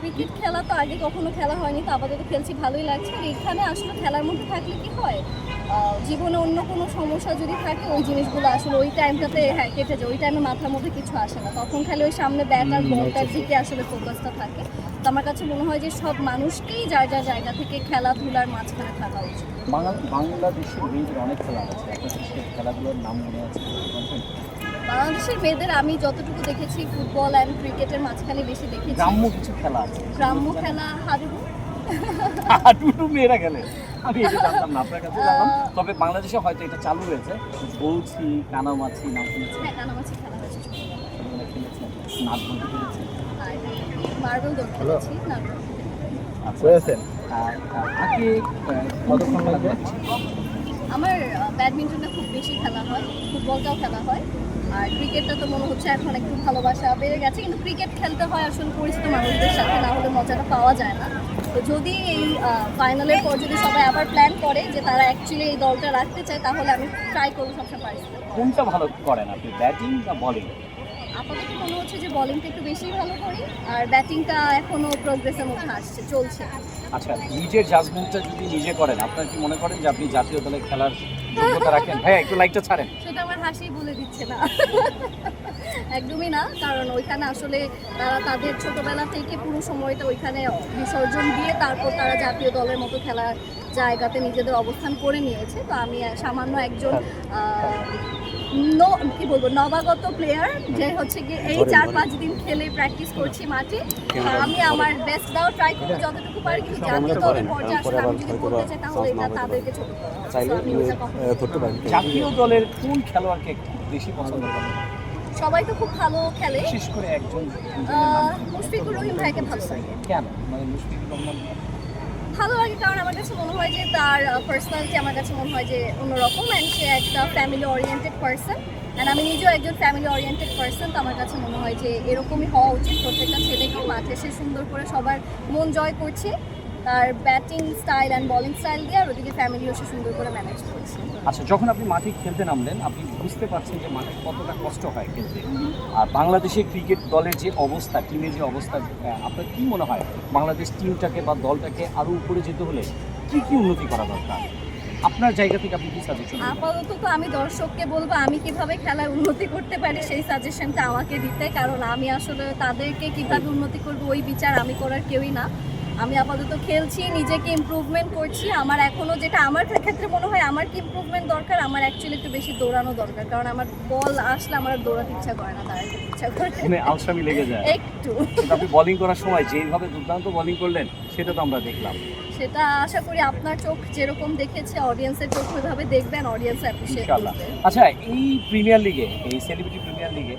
Cricket খেলা তো আগে কখনো খেলা হয়নি তো আপাতত খেলছি ভালোই লাগছে। আর এখানে আসলে খেলার মধ্যে থাকলে কি হয় জীবনে অন্য কোনো সমস্যা যদি থাকে ওই জিনিসগুলো আসলে ওই টাইমটাতে হ্যাঁ কেটে যায় ওই টাইমে মাথার মধ্যে কিছু আসে না। তখন খালি ওই সামনে ব্যাট আর বলটার দিকে আসলে ফোকাসটা থাকে। তো আমার কাছে মনে হয় যে সব মানুষকেই যার যার জায়গা থেকে খেলাধুলার মাঝখানে থাকা উচিত। বাংলাদেশের অনেক খেলা আছে। খেলাগুলোর নাম মনে আছে? বাংলাদেশের মেয়েদের আমি যতটুকু দেখেছি ফুটবল অ্যান্ড ক্রিকেটের মাঝখানে বেশি দেখেছি। গ্রাম্য কিছু খেলা আছে। গ্রাম্য খেলা হাডুডু। হাডুডু মেয়েরা খেলে। আমি এটা জানতাম না আপনার কাছে জানলাম তবে বাংলাদেশে হয়তো এটা চালু হয়েছে। বলছি কানামাছি নাম শুনেছেন হ্যাঁ কানামাছি খেলা হয়েছে। ছোটবেলায় নাচ বলতে খেলেছেন মার্বেল দৌড় খেলেছি নাটক আচ্ছা। আর আর আগে কতক্ষণ লাগবে আমার ব্যাডমিন্টনটা খুব বেশি খেলা হয় ফুটবলটাও খেলা হয়। আর ক্রিকেটটা তো মনে হচ্ছে এখন একটু ভালোবাসা বেড়ে গেছে, কিন্তু ক্রিকেট খেলতে হয় আসলে পরিচিত মানুষদের সাথে, না হলে মজাটা পাওয়া যায় না। তো যদি এই ফাইনালের পর যদি সবাই আবার প্ল্যান করে যে তারা অ্যাকচুয়ালি এই দলটা রাখতে চায়, তাহলে আমি ট্রাই করব সবসময় পারি কোনটা ভালো করেন আপনি ব্যাটিং বা বলিং আপাতত মনে হচ্ছে যে বলিংটা একটু বেশি ভালো করি আর ব্যাটিংটা এখনও প্রোগ্রেসের মধ্যে আসছে চলছে। আচ্ছা নিজের জাজমেন্টটা যদি নিজে করেন আপনার কি মনে করেন যে আপনি জাতীয় দলে খেলার যোগ্যতা রাখেন? ভাই একটু লাইটটা ছাড়েন। সেটা আমার হাসি বলে দিচ্ছে না। একদমই না কারণ ওইখানে আসলে তারা তাদের ছোটবেলা থেকে পুরো সময়টা ওইখানে বিসর্জন দিয়ে তারপর তারা জাতীয় দলের মতো খেলার জায়গাতে নিজেদের অবস্থান করে নিয়েছে। তো আমি সামান্য একজন আহ, ন কি বলব নবাগত প্লেয়ার যে হচ্ছে কি এই চার পাঁচ দিন খেলে প্র্যাকটিস করছি মাঠে। আমি আমার বেস্ট দাও ট্রাই করব যতটুকু পারি কিন্তু জাতীয় দলের পর্যায়ে আসলে আমি যদি করতে চাই তাহলে এটা তাদেরকে ছোট করা হবে। আমি ওটা কখনো জাতীয় দলের কোন খেলোয়াড়কে বেশি পছন্দ করেন সবাই তো খুব ভালো খেলে। বিশেষ করে একজন মুশফিকুর রহিম ভাইকে ভালো লাগে। কেন? মানে মুশফিকুর রহমান ভালো লাগে কারণ আমার কাছে মনে হয় যে তার পার্সোনালিটি আমার কাছে মনে হয় যে অন্যরকম অ্যান্ড সে একটা ফ্যামিলি ওরিয়েন্টেড পার্সন অ্যান্ড আমি নিজেও একজন ফ্যামিলি ওরিয়েন্টেড পার্সন তো আমার কাছে মনে হয় যে এরকমই হওয়া উচিত প্রত্যেকটা ছেলেকে মাঠে সে সুন্দর করে সবার মন জয় করছে। তার batting style and bowling style দিয়ে আর ওদিকে ফ্যামিলিও সে সুন্দর করে ম্যানেজ করছে। আচ্ছা যখন আপনি মাঠে খেলতে নামলেন আপনি বুঝতে পারছেন যে মাঠে কতটা কষ্ট হয় খেলতে। আর বাংলাদেশের ক্রিকেট দলের যে অবস্থা টিমের যে অবস্থা আপনার কি মনে হয়? বাংলাদেশ টিমটাকে বা দলটাকে আরও উপরে যেতে হলে কি কি উন্নতি করা দরকার? আপনার জায়গা থেকে আপনি কি সাজেশন আপাতত তো আমি দর্শককে বলব আমি কীভাবে খেলায় উন্নতি করতে পারি সেই সাজেশনটা আমাকে দিতে কারণ আমি আসলে তাদেরকে কীভাবে উন্নতি করব ওই বিচার আমি করার কেউই না। আমি আপাতত খেলছি নিজেকে ইমপ্রুভমেন্ট করছি। আমার এখনও যেটা আমার ক্ষেত্রে মনে হয় আমার কি ইমপ্রুভমেন্ট দরকার? আমার অ্যাকচুয়ালি একটু বেশি দৌড়ানো দরকার। কারণ আমার বল আসলে আমার দৌড়াতে ইচ্ছা করে না দাঁড়াতে ইচ্ছা করে। মানে আলসামি লেগে যায়। একটু। কিন্তু আপনি বোলিং করার সময় যেইভাবে দুর্দান্ত বোলিং করলেন সেটা তো আমরা দেখলাম। সেটা আশা করি আপনার চোখ যেরকম দেখেছে অডিয়েন্সের চোখ ওইভাবে দেখবেন অডিয়েন্স আচ্ছা এই প্রিমিয়ার লিগে এই সেলিব্রিটি প্রিমিয়ার লিগে